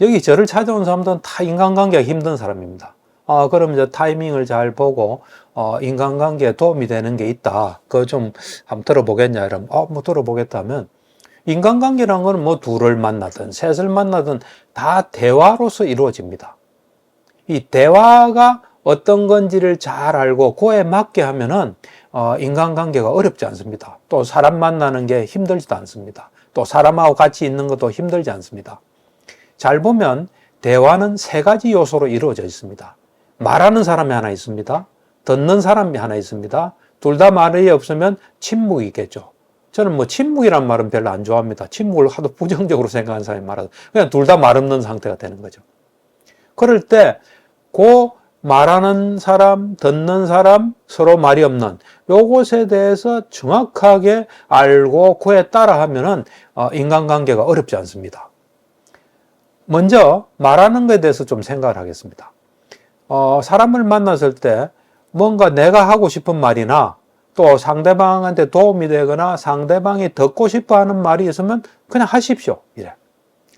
여기 저를 찾아온 사람들은 다 인간관계가 힘든 사람입니다. 아, 그럼 이제 타이밍을 잘 보고, 어, 인간관계에 도움이 되는 게 있다. 그거 좀 한번 들어보겠냐? 이러면, 어, 뭐 들어보겠다면, 인간관계라는 건뭐 둘을 만나든 셋을 만나든 다 대화로서 이루어집니다. 이 대화가 어떤 건지를 잘 알고 그에 맞게 하면은 어, 인간관계가 어렵지 않습니다. 또 사람 만나는 게 힘들지도 않습니다. 또 사람하고 같이 있는 것도 힘들지 않습니다. 잘 보면 대화는 세 가지 요소로 이루어져 있습니다. 말하는 사람이 하나 있습니다. 듣는 사람이 하나 있습니다. 둘 다 말이 없으면 침묵이 있겠죠. 저는 뭐 침묵이란 말은 별로 안 좋아합니다. 침묵을 하도 부정적으로 생각하는 사람이 말하다. 그냥 둘 다 말 없는 상태가 되는 거죠. 그럴 때, 그 말하는 사람, 듣는 사람, 서로 말이 없는 요것에 대해서 정확하게 알고 그에 따라 하면은 어, 인간관계가 어렵지 않습니다. 먼저 말하는 것에 대해서 좀 생각을 하겠습니다. 어, 사람을 만났을 때 뭔가 내가 하고 싶은 말이나 또 상대방한테 도움이 되거나 상대방이 듣고 싶어 하는 말이 있으면 그냥 하십시오. 이래.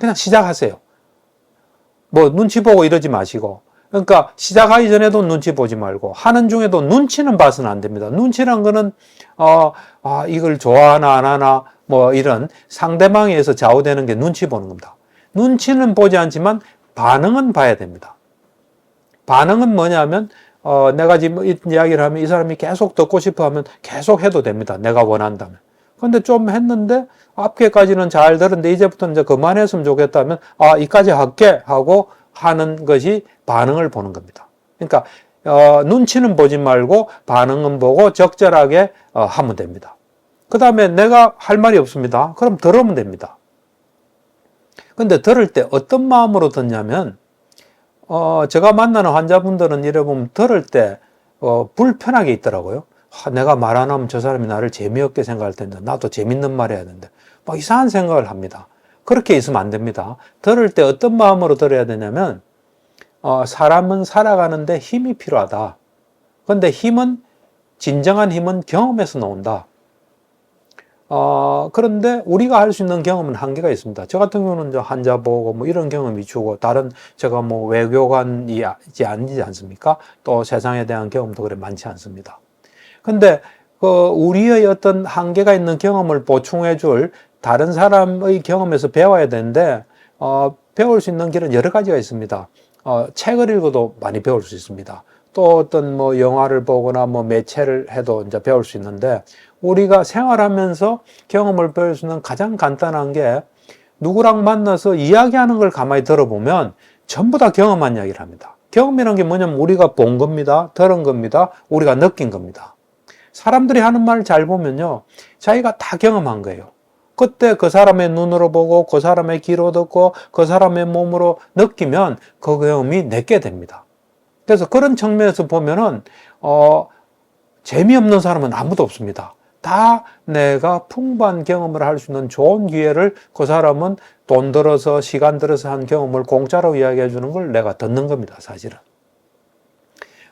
그냥 시작하세요. 뭐 눈치 보고 이러지 마시고. 그러니까 시작하기 전에도 눈치 보지 말고 하는 중에도 눈치는 봐서는 안 됩니다. 눈치란 거는 어, 아, 이걸 좋아하나 안 하나 뭐 이런 상대방에 의해서 좌우되는 게 눈치 보는 겁니다. 눈치는 보지 않지만 반응은 봐야 됩니다. 반응은 뭐냐면 어, 내가 지금 이 이야기를 하면 이 사람이 계속 듣고 싶어 하면 계속 해도 됩니다. 내가 원한다면. 근데 좀 했는데 앞에까지는 잘 들었는데 이제부터는 이제 그만했으면 좋겠다면 아, 이까지 할게 하고 하는 것이 반응을 보는 겁니다. 그러니까 어, 눈치는 보지 말고 반응은 보고 적절하게 어, 하면 됩니다. 그 다음에 내가 할 말이 없습니다. 그럼 들으면 됩니다. 근데 들을 때 어떤 마음으로 듣냐면 어, 제가 만나는 환자분들은 이래 보면 들을 때, 어, 불편하게 있더라고요. 아, 내가 말 안 하면 저 사람이 나를 재미없게 생각할 텐데, 나도 재밌는 말 해야 되는데, 막 이상한 생각을 합니다. 그렇게 있으면 안 됩니다. 들을 때 어떤 마음으로 들어야 되냐면, 어, 사람은 살아가는데 힘이 필요하다. 근데 힘은, 진정한 힘은 경험에서 나온다. 어, 그런데 우리가 할 수 있는 경험은 한계가 있습니다. 저 같은 경우는 저 환자 보고 뭐 이런 경험이 주고 다른 제가 뭐 외교관이지 아니지 않습니까? 또 세상에 대한 경험도 그래 많지 않습니다. 근데 그 우리의 어떤 한계가 있는 경험을 보충해 줄 다른 사람의 경험에서 배워야 되는데 어, 배울 수 있는 길은 여러 가지가 있습니다. 어, 책을 읽어도 많이 배울 수 있습니다. 또 어떤 뭐 영화를 보거나 뭐 매체를 해도 이제 배울 수 있는데 우리가 생활하면서 경험을 배울 수 있는 가장 간단한 게 누구랑 만나서 이야기하는 걸 가만히 들어보면 전부 다 경험한 이야기를 합니다. 경험이라는 게 뭐냐면 우리가 본 겁니다. 들은 겁니다. 우리가 느낀 겁니다. 사람들이 하는 말을 잘 보면요. 자기가 다 경험한 거예요. 그때 그 사람의 눈으로 보고 그 사람의 귀로 듣고 그 사람의 몸으로 느끼면 그 경험이 내게 됩니다. 그래서 그런 측면에서 보면은 어 재미없는 사람은 아무도 없습니다. 다 내가 풍부한 경험을 할 수 있는 좋은 기회를 그 사람은 돈 들어서 시간 들어서 한 경험을 공짜로 이야기해 주는 걸 내가 듣는 겁니다, 사실은.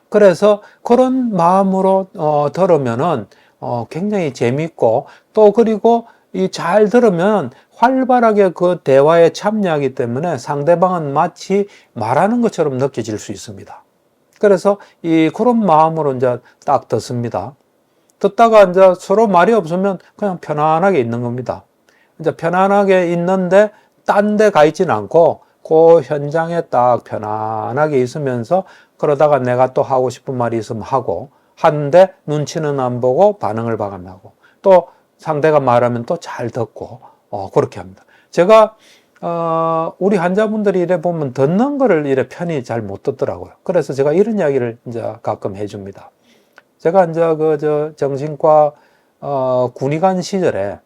그래서 그런 마음으로 어, 들으면은 어, 굉장히 재밌고 또 그리고 이 잘 들으면 활발하게 그 대화에 참여하기 때문에 상대방은 마치 말하는 것처럼 느껴질 수 있습니다. 그래서 이 그런 마음으로 이제 딱 듣습니다. 듣다가 이제 서로 말이 없으면 그냥 편안하게 있는 겁니다. 이제 편안하게 있는데 딴 데 가 있지는 않고 그 현장에 딱 편안하게 있으면서 그러다가 내가 또 하고 싶은 말이 있으면 하고 하는데 눈치는 안 보고 반응을 봐가면하고 또 상대가 말하면 또 잘 듣고 어 그렇게 합니다. 제가 어, 우리 환자분들이 이래 보면 듣는 거를 이래 편히 잘 못 듣더라고요. 그래서 제가 이런 이야기를 이제 가끔 해줍니다. 제가 이제 그, 저, 정신과, 어, 군의관 시절에,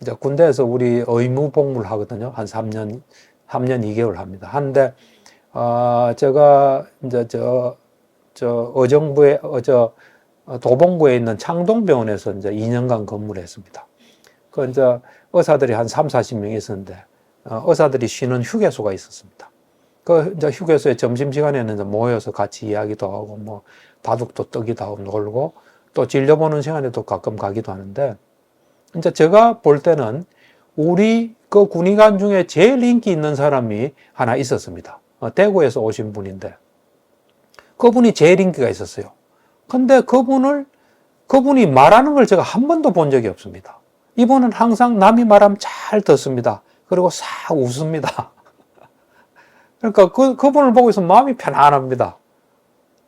이제 군대에서 우리 의무 복무를 하거든요. 한 3년, 3년 2개월 합니다. 한데, 어, 제가 이제 저, 저, 어정부에, 어, 저, 도봉구에 있는 창동병원에서 이제 2년간 근무를 했습니다. 그 이제 의사들이 한 3, 40명 있었는데, 어, 의사들이 쉬는 휴게소가 있었습니다. 그 이제 휴게소에 점심 시간에는 이제 모여서 같이 이야기도 하고, 뭐, 바둑도 뜨기도 하고 놀고, 또 진료 보는 시간에도 가끔 가기도 하는데, 이제 제가 볼 때는 우리 그 군의관 중에 제일 인기 있는 사람이 하나 있었습니다. 어, 대구에서 오신 분인데 그분이 제일 인기가 있었어요. 근데 그분을 그분이 말하는 걸 제가 한 번도 본 적이 없습니다. 이분은 항상 남이 말하면 잘 듣습니다. 그리고 싹 웃습니다. 그러니까 그, 그분을 보고 있으면 마음이 편안합니다.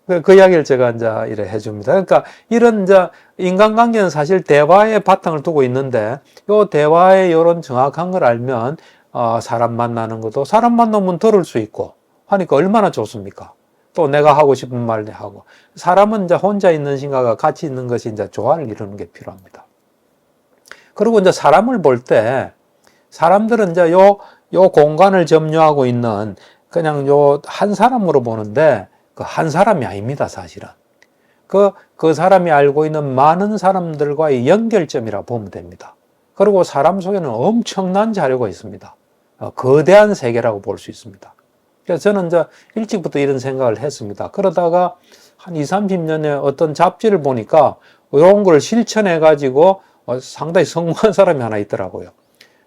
그, 그 이야기를 제가 이제 이래 해줍니다. 그러니까 이런 이제 인간관계는 사실 대화의 바탕을 두고 있는데 요 대화의 이런 정확한 걸 알면 어, 사람 만나는 것도 사람 만나면 들을 수 있고 하니까 얼마나 좋습니까? 또 내가 하고 싶은 말 하고 사람은 이제 혼자 있는 신가가 같이 있는 것이 이제 조화를 이루는 게 필요합니다. 그리고 이제 사람을 볼 때 사람들은 이제 요, 요 공간을 점유하고 있는 그냥 요 한 사람으로 보는데 그 한 사람이 아닙니다, 사실은. 그, 그 사람이 알고 있는 많은 사람들과의 연결점이라 보면 됩니다. 그리고 사람 속에는 엄청난 자료가 있습니다. 어, 거대한 세계라고 볼 수 있습니다. 그래서 저는 이제 일찍부터 이런 생각을 했습니다. 그러다가 한 2, 30년에 어떤 잡지를 보니까 이런 걸 실천해 가지고 어, 상당히 성공한 사람이 하나 있더라고요.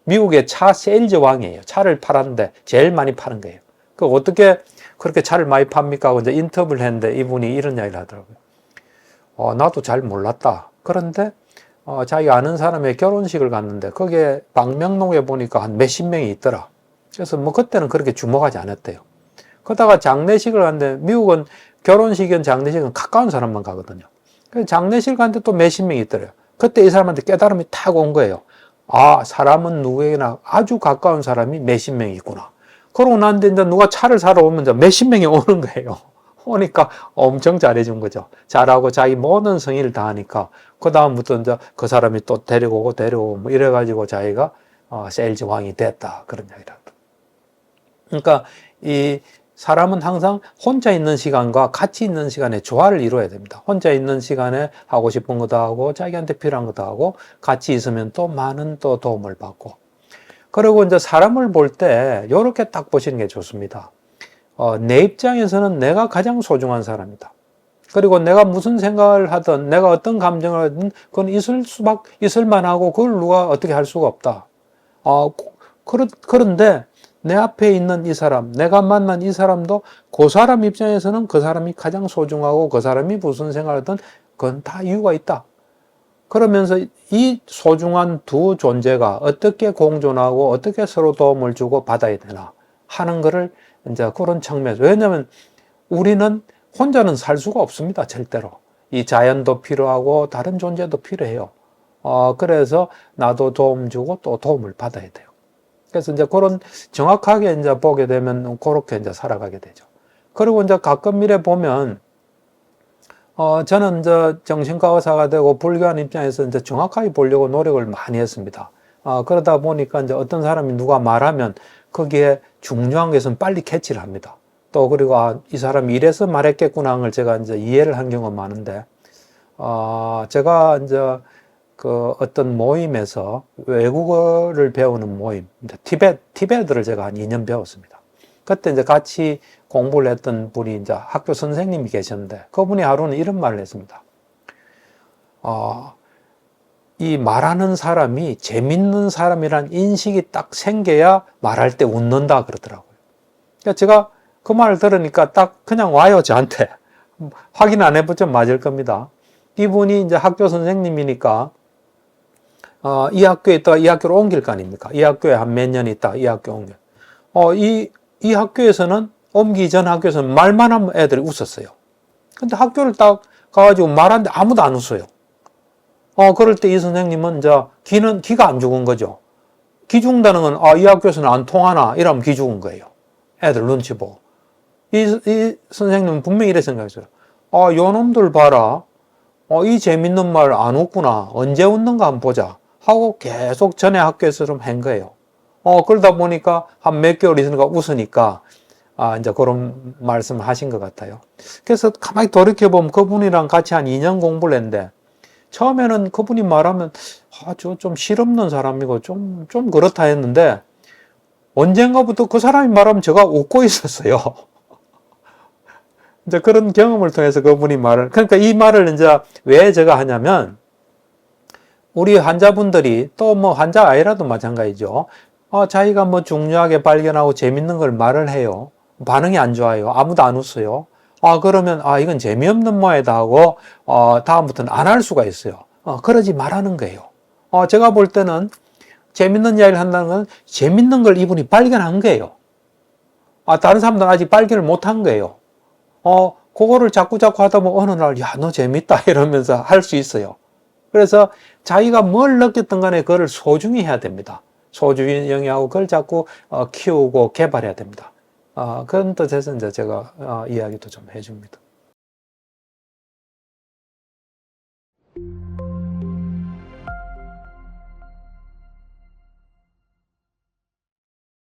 미국의 차 세일즈 왕이에요. 차를 팔았는데 제일 많이 파는 거예요. 그 어떻게 그렇게 차를 많이 팝니까? 하고 이제 인터뷰를 했는데 이분이 이런 이야기를 하더라고요. 어, 나도 잘 몰랐다. 그런데 어, 자기가 아는 사람의 결혼식을 갔는데 거기에 방명록에 보니까 한 몇십 명이 있더라. 그래서 뭐 그때는 그렇게 주목하지 않았대요. 그러다가 장례식을 갔는데 미국은 결혼식은 장례식은 가까운 사람만 가거든요. 그래서 장례식을 갔는데 또 몇십 명이 있더래요. 그때 이 사람한테 깨달음이 탁 온 거예요. 아, 사람은 누구에게나 아주 가까운 사람이 몇십 명이 있구나. 그러고 난 뒤에 누가 차를 사러 오면 몇십 명이 오는 거예요. 오니까 엄청 잘해준 거죠. 잘하고 자기 모든 성의를 다하니까 그 다음부터 이제 그 사람이 또 데리고 오고 데리고 뭐 이래가지고 자기가 어, 세일즈 왕이 됐다. 그런 하더라고요. 그러니까 이 사람은 항상 혼자 있는 시간과 같이 있는 시간에 조화를 이루어야 됩니다. 혼자 있는 시간에 하고 싶은 것도 하고 자기한테 필요한 것도 하고 같이 있으면 또 많은 또 도움을 받고 그리고 이제 사람을 볼 때 이렇게 딱 보시는 게 좋습니다. 어, 내 입장에서는 내가 가장 소중한 사람이다. 그리고 내가 무슨 생각을 하든 내가 어떤 감정을 하든 그건 있을 수밖 있을만 하고 그걸 누가 어떻게 할 수가 없다. 어, 그러, 그런데 내 앞에 있는 이 사람, 내가 만난 이 사람도 그 사람 입장에서는 그 사람이 가장 소중하고 그 사람이 무슨 생각을 하든 그건 다 이유가 있다. 그러면서 이 소중한 두 존재가 어떻게 공존하고 어떻게 서로 도움을 주고 받아야 되나 하는 거를 이제 그런 측면에서 왜냐하면 우리는 혼자는 살 수가 없습니다 절대로 이 자연도 필요하고 다른 존재도 필요해요. 어 그래서 나도 도움 주고 또 도움을 받아야 돼요. 그래서 이제 그런 정확하게 이제 보게 되면 그렇게 이제 살아가게 되죠. 그리고 이제 가끔 미래 보면 어, 저는 이제 정신과 의사가 되고 불교한 입장에서 이제 정확하게 보려고 노력을 많이 했습니다. 어, 그러다 보니까 이제 어떤 사람이 누가 말하면 거기에 중요한 것은 빨리 캐치를 합니다. 또 그리고 아, 이 사람이 이래서 말했겠구나 하는 걸 제가 이제 이해를 한 경우가 많은데, 어, 제가 이제 그 어떤 모임에서 외국어를 배우는 모임, 티베트, 티베트를 제가 한 2년 배웠습니다. 그때 이제 같이 공부를 했던 분이 이제 학교 선생님이 계셨는데 그분이 하루는 이런 말을 했습니다. 어, 이 말하는 사람이 재밌는 사람이란 인식이 딱 생겨야 말할 때 웃는다 그러더라고요. 그러니까 제가 그 말을 들으니까 딱 그냥 와요 저한테 확인 안 해보죠 맞을 겁니다. 이분이 이제 학교 선생님이니까 어, 이 학교에 있다가 이 학교로 옮길 거 아닙니까? 이 학교에 한 몇 년 있다 이 학교 옮겨. 어, 이, 이 학교에서는 옮기 전 학교에서는 말만 하면 애들이 웃었어요. 근데 학교를 딱 가가지고 말하는데 아무도 안 웃어요. 어, 그럴 때 이 선생님은 이제 기는, 기가 안 죽은 거죠. 기 죽는다는 건, 아, 이 학교에서는 안 통하나? 이러면 기 죽은 거예요. 애들 눈치 보고. 이, 이 선생님은 분명히 이래 생각했어요. 아, 요 놈들 봐라. 어, 이 재밌는 말 안 웃구나. 언제 웃는가 한번 보자. 하고 계속 전에 학교에서 좀 한 거예요. 어, 그러다 보니까 한 몇 개월 있으니까 웃으니까, 아, 이제 그런 말씀 하신 것 같아요. 그래서 가만히 돌이켜보면 그분이랑 같이 한 2년 공부를 했는데, 처음에는 그분이 말하면, 아, 저 좀 실없는 사람이고 좀, 좀 그렇다 했는데, 언젠가부터 그 사람이 말하면 제가 웃고 있었어요. 이제 그런 경험을 통해서 그분이 말을, 그러니까 이 말을 이제 왜 제가 하냐면, 우리 환자분들이 또 뭐 환자 아니라도 마찬가지죠. 어, 자기가 뭐 중요하게 발견하고 재밌는 걸 말을 해요. 반응이 안 좋아요. 아무도 안 웃어요. 아, 그러면, 아, 이건 재미없는 모양이다 하고, 어, 다음부터는 안 할 수가 있어요. 어, 그러지 말라는 거예요. 어, 제가 볼 때는 재밌는 이야기를 한다는 건 재밌는 걸 이분이 발견한 거예요. 아, 다른 사람들은 아직 발견을 못한 거예요. 어, 그거를 자꾸 자꾸 하다 보면 어느 날, 야, 너 재밌다. 이러면서 할 수 있어요. 그래서 자기가 뭘 느꼈던 간에 그걸 소중히 해야 됩니다. 영위하고 그걸 자꾸 어, 키우고 개발해야 됩니다. 어, 그런 뜻에서 이제 제가 어, 이야기도 좀 해줍니다.